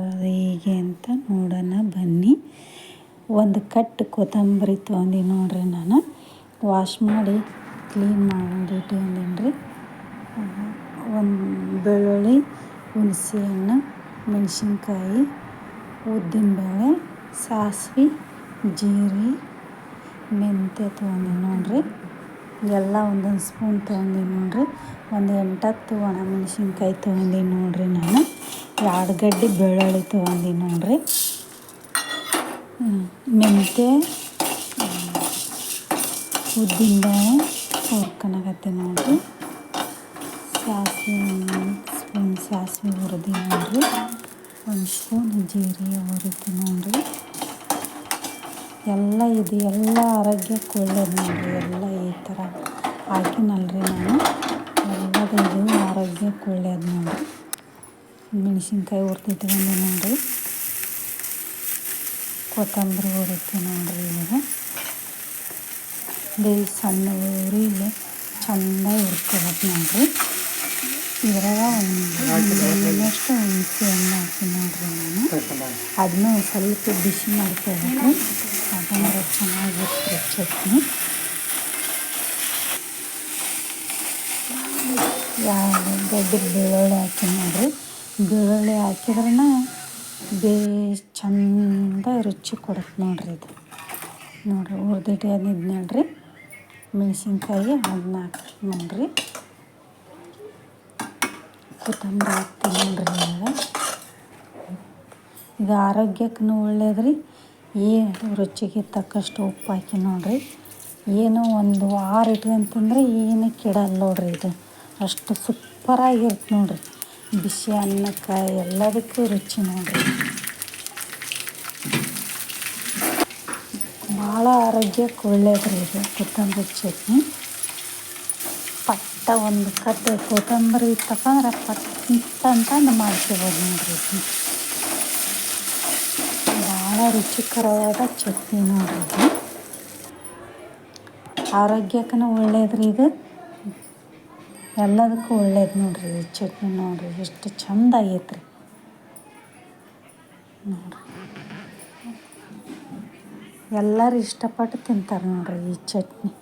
ಹೇಗೆ ಅಂತ ನೋಡೋಣ, ಬನ್ನಿ. ಒಂದು ಕಟ್ಟು ಕೊತ್ತಂಬರಿ ತೊಗೊಂಡಿನಿ ನೋಡ್ರಿ ನಾನು. ವಾಶ್ ಮಾಡಿ ಕ್ಲೀನ್ ಮಾಡಿ ರೀ ಒಂದು ಬೆಳ್ಳುಳ್ಳಿ ಹುಣಸೆ ಹಣ್ಣು ಮೆಣಸಿನ್ಕಾಯಿ ಉದ್ದಿನಬೇಳೆ ಸಾಸ್ವೆ ಜೀರಿಗೆ ಮೆಂತ್ಯ ತೊಗೊಂಡೀನಿ ನೋಡ್ರಿ. ಎಲ್ಲ ಒಂದೊಂದು ಸ್ಪೂನ್ ತೊಗೊಂಡೀನಿ ನೋಡಿರಿ. ಒಂದು ಎಂಟತ್ತು ಒಣಮೆಣ್ಸಿನ್ಕಾಯಿ ತೊಗೊಂಡೀನಿ ನೋಡಿರಿ ನಾನು. ಎರಡು ಗಡ್ಡೆ ಬೆಳ್ಳುಳ್ಳಿ ತೊಗೊಂಡೀನಿ ನೋಡಿರಿ. ಮೆಂತ್ಯ ಉದ್ದಿನಬೇಳೆ ಹುರ್ಕೊಳಕತ್ತೀನಿ ನೋಡಿರಿ. ಸಾಸಿವೆ, ಸ್ಪೂನ್ ಸಾಸಿವೆ ಹುರಿದಿ ನೋಡಿರಿ. ಒಂದು ಸ್ಪೂನ್ ಜೀರಿಗೆ ಹುರಿತೀನಿ ನೋಡ್ರಿ. ಎಲ್ಲ ಇದು, ಎಲ್ಲ ಆರೋಗ್ಯಕ್ಕೆ ಒಳ್ಳೇದು ನೋಡಿರಿ ಎಲ್ಲ ಈ ಥರ ಹಾಕಿನಲ್ರಿ ನಾನು. ಎಲ್ಲದ ಇದು, ಆರೋಗ್ಯಕ್ಕೆ ಒಳ್ಳೇದು ನೋಡಿರಿ ಮೆಣಸಿನ್ಕಾಯಿ ಹುರ್ದಿಟ್ಕೊಂಡೆ ನೋಡಿರಿ ಕೊತ್ತಂಬರಿ ಹುರಿತೀನಿ ನೋಡಿರಿ ಇವಾಗ. ಬೇ ಸಣ್ಣ ಉರಿಲಿ ಚೆಂದ ಹುರ್ಕೋಬೇಕು ನೋಡ್ರಿ. ಇದ್ರಾಗ ಒಂದು ಹಣ್ಣು ಹಾಕಿ ನೋಡ್ರಿ ನಾನು. ಅದನ್ನು ಸ್ವಲ್ಪ ಬಿಸಿ ಮಾಡ್ಕೋಬೇಕು. ಅದನ್ನು ಚೆನ್ನಾಗಿರ್ತದೆ ಚಟ್ನಿ. ಯಾವ ದೊಡ್ಡ ಬೆಳ್ಳುಳ್ಳಿ ಹಾಕಿ ನೋಡ್ರಿ. ಬೆಳ್ಳುಳ್ಳಿ ಹಾಕಿದ್ರನ ಬೇ ಚಂದ ರುಚಿ ಕೊಡುತ್ತೆ ನೋಡ್ರಿ ಇದು. ನೋಡ್ರಿ ಹುರ್ದಿಟ್ಟಿದ್ದು ನೋಡ್ರಿ. ಮೆಣಸಿನ್ಕಾಯಿ ಅದನ್ನ ಹಾಕಿ ನೋಡ್ರಿ ಕೊತ್ತಂಬರಿ ಹಾಕ್ತೀನಿ ನೋಡ್ರಿ ಇವಾಗ ಇದು ಆರೋಗ್ಯಕ್ಕೂ ಒಳ್ಳೇದ್ರಿ. ಏನು ರುಚಿಗೆ ತಕ್ಕಷ್ಟು ಉಪ್ಪು ಹಾಕಿ ನೋಡ್ರಿ. ಏನೋ ಒಂದು ವಾರ ಇಟ್ಕೊಂತಂದ್ರೆ ಏನು ಕೆಡಲ್ಲ ನೋಡ್ರಿ ಇದು. ಅಷ್ಟು ಸೂಪರಾಗಿರುತ್ತೆ ನೋಡ್ರಿ. ಬಿಸಿ ಅನ್ನಕ್ಕೆ ಎಲ್ಲದಕ್ಕೂ ರುಚಿ ನೋಡ್ರಿ. ಭಾಳ ಆರೋಗ್ಯಕ್ಕೆ ಒಳ್ಳೇದ್ರಿ ಇದು ಕೊತ್ತಂಬರಿ ಚಟ್ನಿ. ಪಟ್ಟ ಒಂದು ಕಟ್ಟು ಕೊತ್ತಂಬರಿ ಇತ್ತಪ್ಪಂದ್ರೆ ಪಟ್ಟ ಅಂತಂದು ಮಾಡ್ಕೋಬೋದು ನೋಡ್ರಿ ಭಾಳ ರುಚಿಕರವಾದ ಚಟ್ನಿ ನೋಡ್ರಿ ಇದು. ಆರೋಗ್ಯಕ್ಕೂ ಒಳ್ಳೇದ್ರಿ ಇದು. ಎಲ್ಲದಕ್ಕೂ ಒಳ್ಳೇದು ನೋಡ್ರಿ ಈ ಚಟ್ನಿ ನೋಡ್ರಿ, ಎಷ್ಟು ಚಂದ ಆಗೈತೆ ರೀ ನೋಡ್ರಿ. ಎಲ್ಲರೂ ಇಷ್ಟಪಟ್ಟು ತಿಂತಾರೆ ನೋಡ್ರಿ ಈ ಚಟ್ನಿ.